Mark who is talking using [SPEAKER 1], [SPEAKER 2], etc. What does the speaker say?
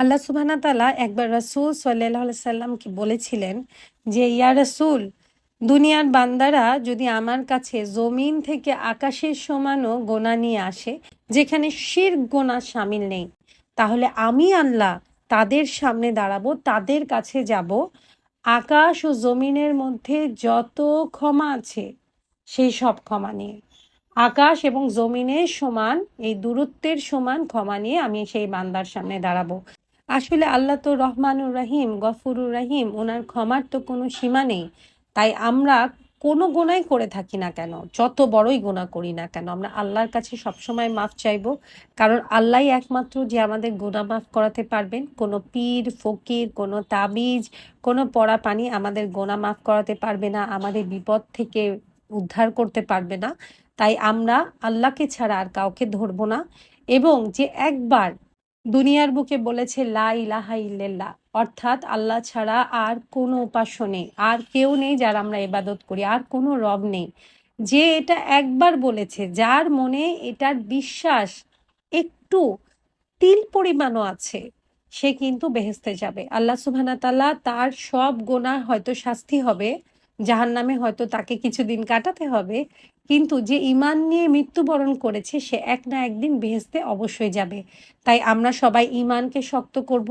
[SPEAKER 1] আল্লাহ সুবহানা তাআলা একবার রাসূল আলাইহি সাল্লামকে বলেছিলেন যে, ইয়া রাসূল দুনিয়ার বান্দারা যদি আমার কাছে জমিন থেকে আকাশের সমানও গোনা নিয়ে আসে, যেখানে শির গোনা সামিল নেই, তাহলে আমি আল্লাহ তাদের সামনে দাঁড়াবো, তাদের কাছে যাব। আকাশ ও জমিনের মধ্যে যত ক্ষমা আছে, সেই সব ক্ষমা নিয়ে। আকাশ এবং জমিনের সমান এই দূরত্বের সমান ক্ষমা নিয়ে আমি সেই বান্দার সামনে দাঁড়াবো। আসলে আল্লাহ তো রহমানুর রহিম, গফুরুর রহিম, ওনার ক্ষমার তো কোনো সীমা নেই। তাই আমরা কোনো গোনাই করে থাকি না কেন, যত বড়ই গোনা করি না কেন, আমরা আল্লাহর কাছে সবসময় মাফ চাইব কারণ আল্লাহই একমাত্র যে আমাদের গোনা মাফ করাতে পারবেন। কোনো পীর, ফকির, কোনো তাবিজ, কোনো পড়া পানি আমাদের গোনা মাফ করাতে পারবে না, আমাদের বিপদ থেকে উদ্ধার করতে পারবে না। তাই আমরা আল্লাহকে ছাড়া আর কাউকে ধরবো না এবং যে একবার দুনিয়ার বুকে বলেছে লা ইলাহা ইল্লাল্লাহ অর্থাৎ আল্লাহ ছাড়া আর কোনো উপাস্য নেই, আর কেউ নেই যার আমরা ইবাদত করি, আর কোনো রব নেই। যে এটা একবার বলেছে, যার মনে এটার বিশ্বাস একটু তিল পরিমাণও আছে, সে কিন্তু বেহেস্তে যাবে। আল্লাহ সুবহানাহু তার সব গোনা হয়তো শাস্তি হবে, জাহান্নামে হয়তো তাকে কিছুদিন কাটাতে হবে। কিন্তু যে ইমান নিয়ে মৃত্যুবরণ করেছে, সে এক না একদিন বেহেস্তে অবশ্যই যাবে। তাই আমরা সবাই ইমানকে শক্ত করব।